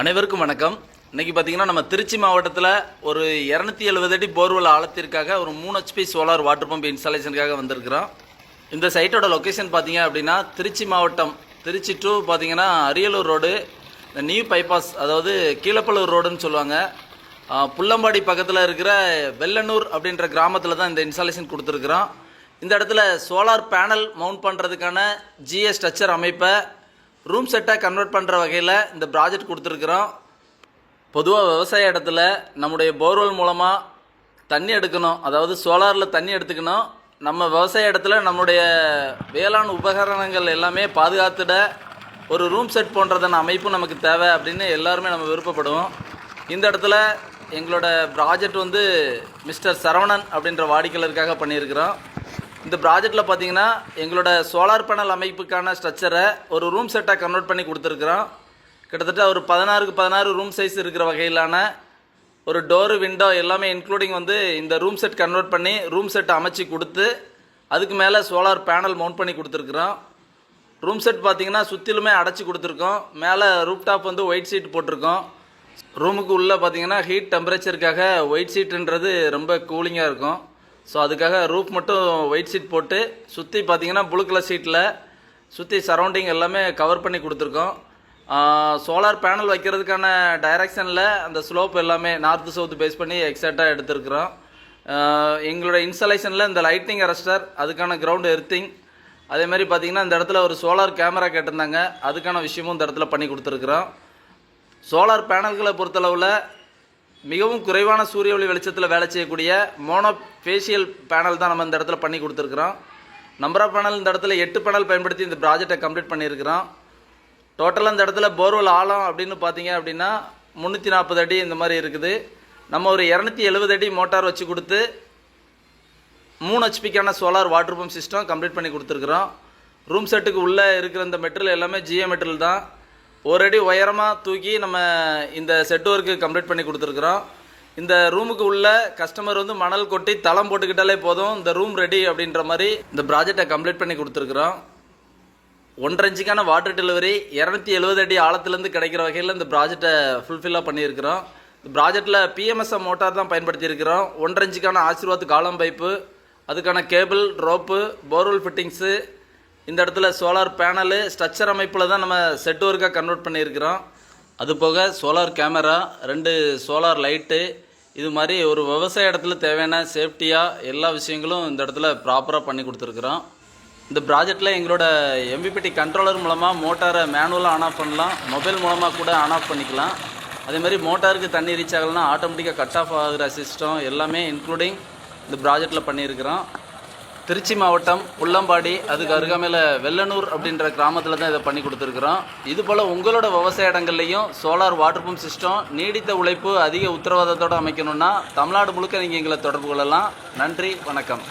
அனைவருக்கும் வணக்கம். இன்றைக்கி பார்த்தீங்கன்னா நம்ம திருச்சி மாவட்டத்தில் ஒரு இரநூத்தி எழுபது அடி போர்வெல் ஆழத்திற்காக ஒரு மூணு ஹெச்பி சோலார் வாட்டர் பம்ப் இன்ஸ்டாலேஷனுக்காக வந்திருக்கிறோம். இந்த சைட்டோட லொக்கேஷன் பார்த்தீங்க அப்படின்னா திருச்சி மாவட்டம் திருச்சி டு பார்த்தீங்கன்னா அரியலூர் ரோடு இந்த நியூ பைபாஸ் அதாவது கீழப்பள்ளூர் ரோடுன்னு சொல்லுவாங்க. புள்ளம்பாடி புல்லம்பாடி பக்கத்தில் இருக்கிற வெள்ளனூர் அப்படின்ற கிராமத்தில் தான் இந்த இன்ஸ்டாலேஷன் கொடுத்துருக்குறோம். இந்த இடத்துல சோலார் பேனல் மவுண்ட் பண்ணுறதுக்கான ஜிஎஸ் ஸ்ட்ரக்சர் அமைப்பை ரூம் செட்டை கன்வெர்ட் பண்ணுற வகையில் இந்த ப்ராஜெக்ட் கொடுத்துருக்குறோம். பொதுவாக விவசாய இடத்துல நம்முடைய போர்வெல் மூலமாக தண்ணி எடுக்கணும். அதாவது சோலாரில் தண்ணி எடுத்துக்கணும். நம்ம விவசாய இடத்துல நம்முடைய வேளாண் உபகரணங்கள் எல்லாமே பாதுகாத்துட ஒரு ரூம் செட் போன்றதான அமைப்பும் நமக்கு தேவை அப்படின்னு எல்லாருமே நம்ம விருப்பப்படுவோம். இந்த இடத்துல எங்களோட ப்ராஜெக்ட் வந்து மிஸ்டர் சரவணன் அப்படின்ற வாடிக்கையாளருக்காக பண்ணியிருக்கிறோம். இந்த ப்ராஜெக்டில் பார்த்தீங்கன்னா எங்களோட சோலார் பேனல் அமைப்புக்கான ஸ்ட்ரக்சரை ஒரு ரூம் செட்டாக கன்வெர்ட் பண்ணி கொடுத்துருக்குறோம். கிட்டத்தட்ட ஒரு பதினாறுக்கு பதினாறு ரூம் சைஸ் இருக்கிற வகையிலான ஒரு டோரு விண்டோ எல்லாமே இன்க்ளூடிங் வந்து இந்த ரூம் செட் கன்வெர்ட் பண்ணி ரூம் செட் அமைச்சு கொடுத்து அதுக்கு மேலே சோலார் பேனல் மவுண்ட் பண்ணி கொடுத்துருக்குறோம். ரூம் செட் பார்த்தீங்கன்னா சுற்றிலுமே அடைச்சி கொடுத்துருக்கோம். மேலே ரூப் டாப் வந்து ஒயிட் சீட் போட்டிருக்கோம். ரூமுக்கு உள்ளே பார்த்தீங்கன்னா ஹீட் டெம்பரேச்சருக்காக ஒயிட் சீட்டுன்றது ரொம்ப கூலிங்காக இருக்கும். ஸோ அதுக்காக ரூப் மட்டும் ஒயிட் சீட் போட்டு சுற்றி பார்த்தீங்கன்னா ப்ளூ கலர் சீட்டில் சுற்றி சரௌண்டிங் எல்லாமே கவர் பண்ணி கொடுத்துருக்கோம். சோலார் பேனல் வைக்கிறதுக்கான டைரக்ஷனில் அந்த ஸ்லோப் எல்லாமே நார்த்து சவுத்து பேஸ் பண்ணி எக்ஸாக்டாக எடுத்திருக்கிறோம். எங்களோட இன்ஸ்டலேஷனில் இந்த லைட்டிங் அரஸ்டர் அதுக்கான கிரவுண்ட் எர்த்திங் அதே மாதிரி பார்த்தீங்கன்னா இந்த இடத்துல ஒரு சோலார் கேமரா கேட்டிருந்தாங்க. அதுக்கான விஷயமும் இந்த இடத்துல பண்ணி கொடுத்துருக்குறோம். சோலார் பேனல்களை பொறுத்தளவில் மிகவும் குறைவான சூரிய ஒளி வெளிச்சத்தில் வேலை செய்யக்கூடிய மோனோ ஃபேஷியல் பேனல் தான் நம்ம இந்த இடத்துல பண்ணி கொடுத்துருக்குறோம். நம்பர் ஆஃப் பேனல் இந்த இடத்துல எட்டு பேனல் பயன்படுத்தி இந்த ப்ராஜெக்டை கம்ப்ளீட் பண்ணியிருக்கிறோம். டோட்டலாக இந்த இடத்துல போர்வெல் ஆழம் அப்படின்னு பார்த்தீங்க அப்படின்னா முந்நூற்றி நாற்பது அடி இந்த மாதிரி இருக்குது. நம்ம ஒரு இரநூத்தி எழுபது அடி மோட்டார் வச்சு கொடுத்து மூணு ஹெச்பிக்கான solar water pump system complete பண்ணி கொடுத்துருக்குறோம். ரூம் செட்டுக்கு உள்ளே இருக்கிற இந்த மெட்டீரியல் எல்லாமே ஜியோ மெட்டீரியல் தான். ஒரு அடி உயரமாக தூக்கி நம்ம இந்த செட் ஒர்க்கு கம்ப்ளீட் பண்ணி கொடுத்துருக்குறோம். இந்த ரூமுக்கு உள்ள கஸ்டமர் வந்து மணல் கொட்டி தளம் போட்டுக்கிட்டாலே போதும். இந்த ரூம் ரெடி அப்படின்ற மாதிரி இந்த ப்ராஜெக்டை கம்ப்ளீட் பண்ணி கொடுத்துருக்குறோம். ஒன்றரை இன்ச்சுக்கான வாட்டர் டெலிவரி இரநூத்தி எழுபது அடி ஆழத்துலேருந்து கிடைக்கிற வகையில் இந்த ப்ராஜெக்டை ஃபுல்ஃபில்லாக பண்ணியிருக்கிறோம். இந்த ப்ராஜெக்டில் பிஎம்எஸ்எம் மோட்டார் தான் பயன்படுத்தியிருக்கிறோம். ஒன்றரை இன்ச்சுக்கான ஆசீர்வாத் காலம் பைப்பு அதுக்கான கேபிள் ரோப்பு போர்வெல் ஃபிட்டிங்ஸு இந்த இடத்துல சோலார் பேனலு ஸ்ட்ரக்சர் அமைப்பில் தான் நம்ம செட் ஒர்க்காக கன்வெர்ட் பண்ணியிருக்கிறோம். அது போக சோலார் கேமரா ரெண்டு சோலார் லைட்டு இது மாதிரி ஒரு விவசாய இடத்துல தேவையான சேஃப்டியாக எல்லா விஷயங்களும் இந்த இடத்துல ப்ராப்பராக பண்ணி கொடுத்துருக்குறோம். இந்த ப்ராஜெக்டில் எங்களோட எம்பிபிடி கண்ட்ரோலர் மூலமாக மோட்டாரை மேனுவலாக ஆன் ஆஃப் பண்ணலாம். மொபைல் மூலமாக கூட ஆன் ஆஃப் பண்ணிக்கலாம். அதே மாதிரி மோட்டாருக்கு தண்ணி ரீச் ஆகலைன்னா ஆட்டோமேட்டிக்காக கட் ஆஃப் ஆகிற சிஸ்டம் எல்லாமே இன்க்ளூடிங் இந்த ப்ராஜெக்டில் பண்ணியிருக்கிறோம். திருச்சி மாவட்டம் உள்ளம்பாடி அதுக்கு அருகாமையில் வெள்ளனூர் அப்படின்ற கிராமத்தில் தான் இதை பண்ணி கொடுத்துருக்குறோம். இது போல் உங்களோட விவசாய இடங்கள்லையும் சோலார் வாட்டர் பம்ப் சிஸ்டம் நீடித்த உழைப்பு அதிக உத்தரவாதத்தோடு அமைக்கணும்னா தமிழ்நாடு முழுக்க நீங்கள் எங்களை தொடர்பு கொள்ளலாம். நன்றி வணக்கம்.